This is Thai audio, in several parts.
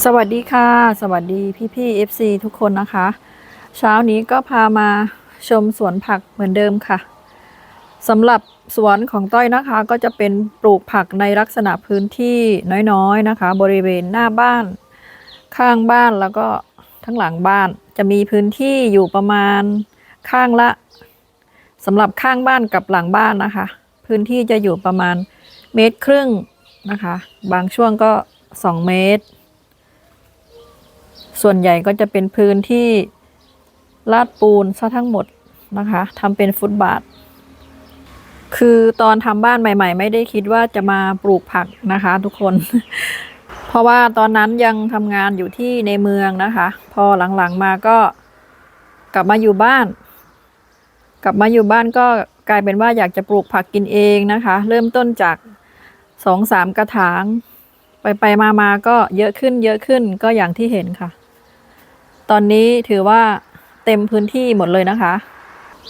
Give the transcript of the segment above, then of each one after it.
สวัสดีค่ะ สวัสดีพี่พี่ FC ทุกคนนะคะ เช้านี้ก็พามาชมสวนผักเหมือนเดิมค่ะสำหรับสวนของต้อยนะคะก็จะเป็นปลูกผักในลักษณะพื้นที่น้อยๆนะคะ บริเวณหน้าบ้าน ข้างบ้านแล้วก็ทั้งหลังบ้านจะมีพื้นที่อยู่ประมาณข้างละสำหรับข้างบ้านกับหลังบ้านนะคะ พื้นที่จะอยู่ประมาณเมตรครึ่งนะคะ บางช่วงก็ 2 เมตร ส่วนใหญ่ก็จะเป็นพื้นที่ลาดปูนซะทั้งหมดนะคะทำเป็นฟุตบาท คือตอนทำบ้านใหม่ ๆ ไม่ได้คิดว่าจะมาปลูกผักนะคะทุกคน เพราะว่าตอนนั้นยังทำงานอยู่ที่ในเมืองนะคะ พอหลังๆมาก็กลับมาอยู่บ้าน กลับมาอยู่บ้านก็กลายเป็นว่าอยากจะปลูกผักกินเองนะคะ เริ่มต้นจากสองสามกระถาง ไปไปมามาก็เยอะขึ้นเยอะขึ้นก็อย่างที่เห็นค่ะ ตอนนี้ถือว่าเต็มพื้นที่หมดเลยนะคะ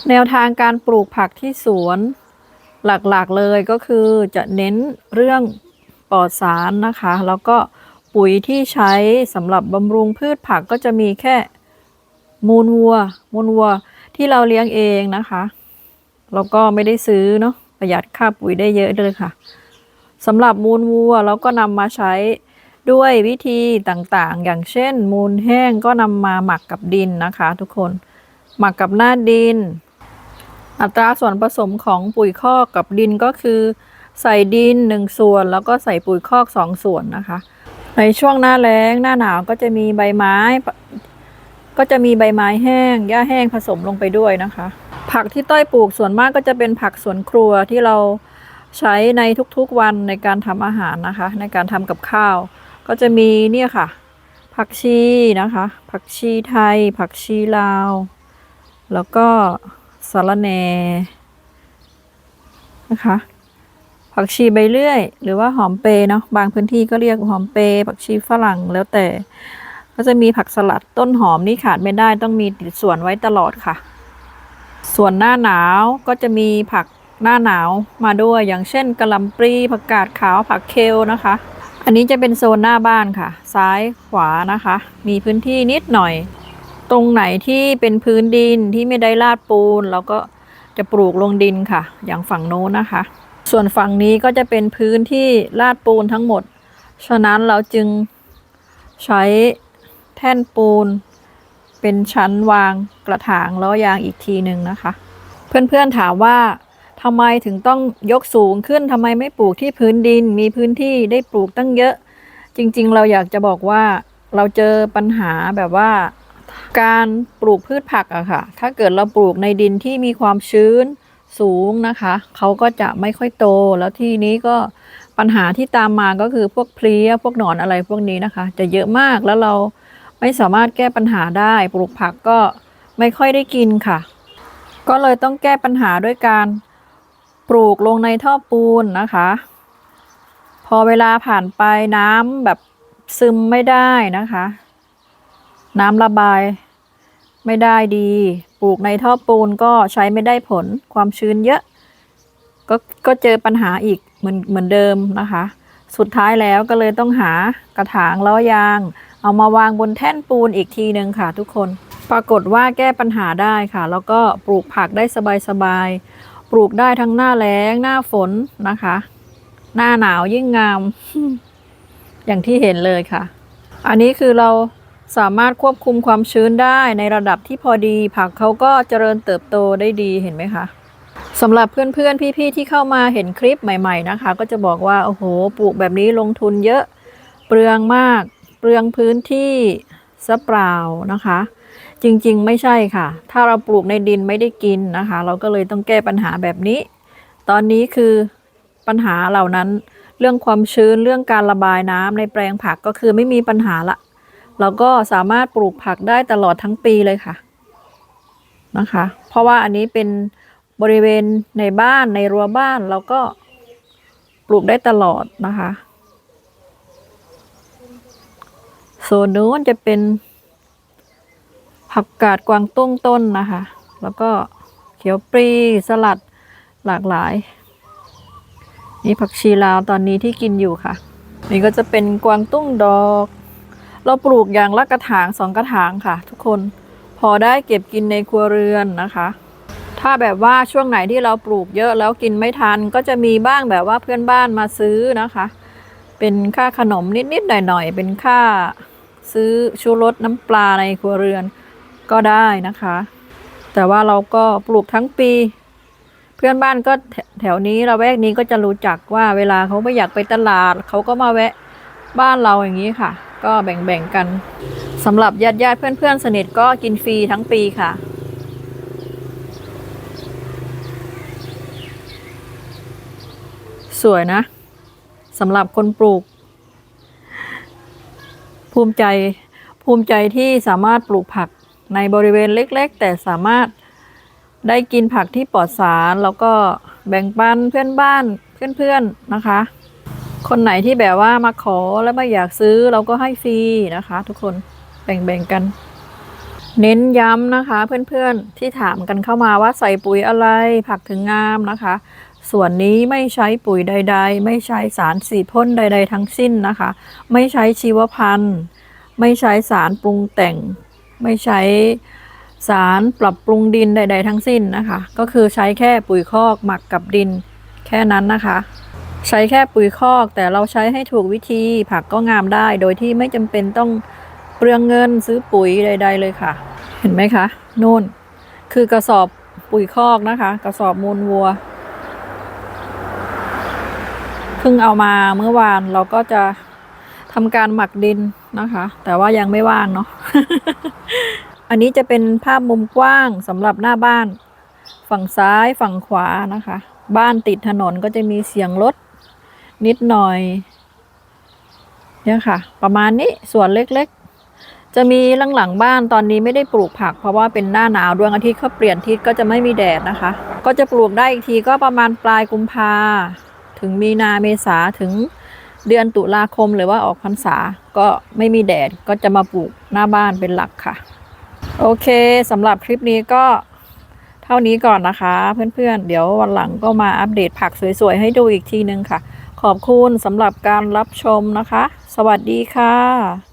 แนวทางการปลูกผักที่สวนหลักๆเลยก็คือจะเน้นเรื่องปลอดสารนะคะ แล้วก็ปุ๋ยที่ใช้สำหรับบำรุงพืชผักก็จะมีแค่มูลวัว มูลวัวที่เราเลี้ยงเองนะคะแล้วก็ไม่ได้ซื้อเนาะประหยัดค่าปุ๋ยได้เยอะเลยค่ะสำหรับมูลวัวเราก็นำมาใช้ ด้วยวิธีต่างๆ อย่างเช่น มูลแห้งก็นำมาหมักกับดินนะคะ ทุกคนหมักกับหน้าดิน อัตราส่วนผสมของปุ๋ยคอกกับดินก็คือ ใส่ดินหนึ่งส่วน แล้วก็ใส่ปุ๋ยคอกสองส่วนนะคะ ในช่วงหน้าแล้งหน้าหนาวก็จะมีใบไม้ ก็จะมีใบไม้แห้งหญ้าแห้งผสมลงไปด้วยนะคะ ผักที่ต้อยปลูกส่วนมากก็จะเป็นผักสวนครัวที่เราใช้ในทุกๆวันในการทำอาหารนะคะ ในการทำกับข้าว ก็จะมีเนี่ยค่ะ ผักชีนะคะ ผักชีไทย ผักชีลาว แล้วก็สะระแหน่นะคะ ผักชีใบเลื่อย หรือว่าหอมเปรย์เนาะบางพื้นที่ก็เรียกหอมเปรย์ผักชีฝรั่งแล้วแต่ ก็จะมีผักสลัดต้นหอมนี่ขาดไม่ได้ต้องมีติดสวนไว้ตลอดค่ะ ส่วนหน้าหนาวก็จะมีผักหน้าหนาวมาด้วยอย่างเช่นกะหล่ำปลีผักกาดขาวผักเคลนะคะ อันนี้จะเป็นโซนหน้าบ้านค่ะ ซ้ายขวานะคะ มีพื้นที่นิดหน่อย ตรงไหนที่เป็นพื้นดินที่ไม่ได้ลาดปูนเราก็จะปลูกลงดินค่ะ อย่างฝั่งโน้นนะคะ ส่วนฝั่งนี้ก็จะเป็นพื้นที่ลาดปูนทั้งหมด ฉะนั้นเราจึงใช้แท่นปูน เป็นชั้นวางกระถางล้อยางอีกทีหนึ่งนะคะ เพื่อนๆถามว่า ทำไมถึงต้องยกสูงขึ้นทำไมไม่ปลูกที่พื้นดิน มีพื้นที่ได้ปลูกตั้งเยอะ จริงๆ เราอยากจะบอกว่าเราเจอปัญหาแบบว่าการปลูกพืชผักอะค่ะ ถ้าเกิดเราปลูกในดินที่มีความชื้นสูงนะคะ เขาก็จะไม่ค่อยโต แล้วที่นี้ก็ปัญหาที่ตามมาก็คือพวกเพลี้ย พวกหนอนอะไรพวกนี้นะคะ จะเยอะมาก แล้วเราไม่สามารถแก้ปัญหาได้ ปลูกผักก็ไม่ค่อยได้กินค่ะ ก็เลยต้องแก้ปัญหาด้วยการ ปลูกลงในท่อปูนนะคะ พอเวลาผ่านไปน้ำแบบซึมไม่ได้นะคะ น้ำระบายไม่ได้ดี ปลูกในท่อปูนก็ใช้ไม่ได้ผลความชื้นเยอะ ก็ก็เจอปัญหาอีกเหมือนเหมือนเดิมนะคะ สุดท้ายแล้วก็เลยต้องหากระถางล้อยาง เอามาวางบนแท่นปูนอีกทีหนึ่งค่ะทุกคน ปรากฏว่าแก้ปัญหาได้ค่ะ แล้วก็ปลูกผักได้สบายๆ ปลูกได้ทั้งหน้าแล้ง หน้าฝนนะคะ หน้าหนาวยิ่งงาม อย่างที่เห็นเลยค่ะ อันนี้คือเราสามารถควบคุมความชื้นได้ในระดับที่พอดี ผักเขาก็เจริญเติบโตได้ดีเห็นไหมคะสำหรับเพื่อนๆพี่ๆที่เข้ามาเห็นคลิปใหม่ ๆนะคะ ก็จะบอกว่าโอ้โหปลูกแบบนี้ลงทุนเยอะ เปลืองมาก เปลืองพื้นที่ ซะเปล่านะคะ จริงๆ ไม่ใช่ค่ะ ถ้าเราปลูกในดินไม่ได้กินนะคะ เราก็เลยต้องแก้ปัญหาแบบนี้ ตอนนี้คือปัญหาเหล่านั้นเรื่องความชื้นเรื่องการระบายน้ำในแปลงผักก็คือไม่มีปัญหาละเราก็สามารถปลูกผักได้ตลอดทั้งปีเลยค่ะนะคะ เพราะว่าอันนี้เป็นบริเวณในบ้านในรั้วบ้านเราก็ปลูกได้ตลอดนะคะโซ นนู้นจะเป็น ผักกาดกวางตุ้งต้นนะคะ แล้วก็เขียวปรีสลัดหลากหลาย นี่ผักชีลาวตอนนี้ที่กินอยู่ค่ะ นี่ก็จะเป็นกวางตุ้งดอก เราปลูกอย่างละกระถางสองกระถางค่ะ ทุกคนพอได้เก็บกินในครัวเรือนนะคะถ้าแบบว่าช่วงไหนที่เราปลูกเยอะแล้วกินไม่ทันก็จะมีบ้างแบบว่าเพื่อนบ้านมาซื้อนะคะ เป็นค่าขนมนิด ๆ หน่อย ๆ เป็นค่า ซื้อชูรสน้ำปลาในครัวเรือนก็ได้นะคะ แต่ว่าเราก็ปลูกทั้งปี เพื่อนบ้านก็แถวนี้เราแวกนี้ก็จะรู้จักว่าเวลาเขาไม่อยากไปตลาด เขาก็มาแวะบ้านเราอย่างนี้ค่ะ ก็แบ่งๆกันสำหรับญาติญาติๆเพื่อนๆสนิทก็กินฟรีทั้งปีค่ะสวยนะสำหรับคนปลูก ภูมิใจภูมิใจที่สามารถปลูกผักในบริเวณเล็ก ๆ แต่สามารถได้กินผักที่ปลอดสารแล้วก็แบ่งปันเพื่อนบ้านเพื่อนๆนะคะ คนไหนที่แบบว่ามาขอแล้วไม่อยากซื้อเราก็ให้ฟรีนะคะ ทุกคนแบ่งๆกัน เน้นย้ำนะคะ เพื่อนๆที่ถามกันเข้ามาว่าใส่ปุ๋ยอะไรผักถึงงามนะคะ ส่วนนี้ไม่ใช้ปุ๋ยใด ๆ ไม่ใช้สารสีพ่นใด ๆ ทั้งสิ้นนะคะ ไม่ใช้ชีวพันธุ์ ไม่ใช้สารปรุงแต่ง ไม่ใช้สารปรับปรุงดินใด ๆ ทั้งสิ้นนะคะ ก็คือใช้แค่ปุ๋ยคอกหมักกับดินแค่นั้นนะคะ ใช้แค่ปุ๋ยคอกแต่เราใช้ให้ถูกวิธีผักก็งามได้ โดยที่ไม่จำเป็นต้องเปลืองเงินซื้อปุ๋ยใด ๆ เลยค่ะ เห็นไหมคะนู่นคือกระสอบปุ๋ยคอกนะคะ กระสอบมูลวัว เพิ่งเอามาเมื่อวานเราก็จะทำการหมักดินนะคะ แต่ว่ายังไม่ว่างเนาะอันนี้จะเป็นภาพมุมกว้างสำหรับหน้าบ้าน ฝั่งซ้ายฝั่งขวานะคะ บ้านติดถนนก็จะมีเสียงรถนิดหน่อยเนี่ยค่ะ ประมาณนี้ส่วนเล็กๆ จะมีหลังๆบ้านตอนนี้ไม่ได้ปลูกผัก เพราะว่าเป็นหน้าหนาวดวงอาทิตย์เขาเปลี่ยนทิศก็จะไม่มีแดดนะคะ ก็จะปลูกได้อีกทีก็ประมาณปลายกุมภา ถึงมีนาเมษาถึงเดือนตุลาคมหรือว่าออกพรรษาก็ไม่มีแดดก็จะมาปลูกหน้าบ้านเป็นหลักค่ะ โอเคสำหรับคลิปนี้ก็เท่านี้ก่อนนะคะ เพื่อนๆ เดี๋ยววันหลังก็มาอัปเดตผักสวยๆ ให้ดูอีกทีนึงค่ะ ขอบคุณสำหรับการรับชมนะคะ สวัสดีค่ะ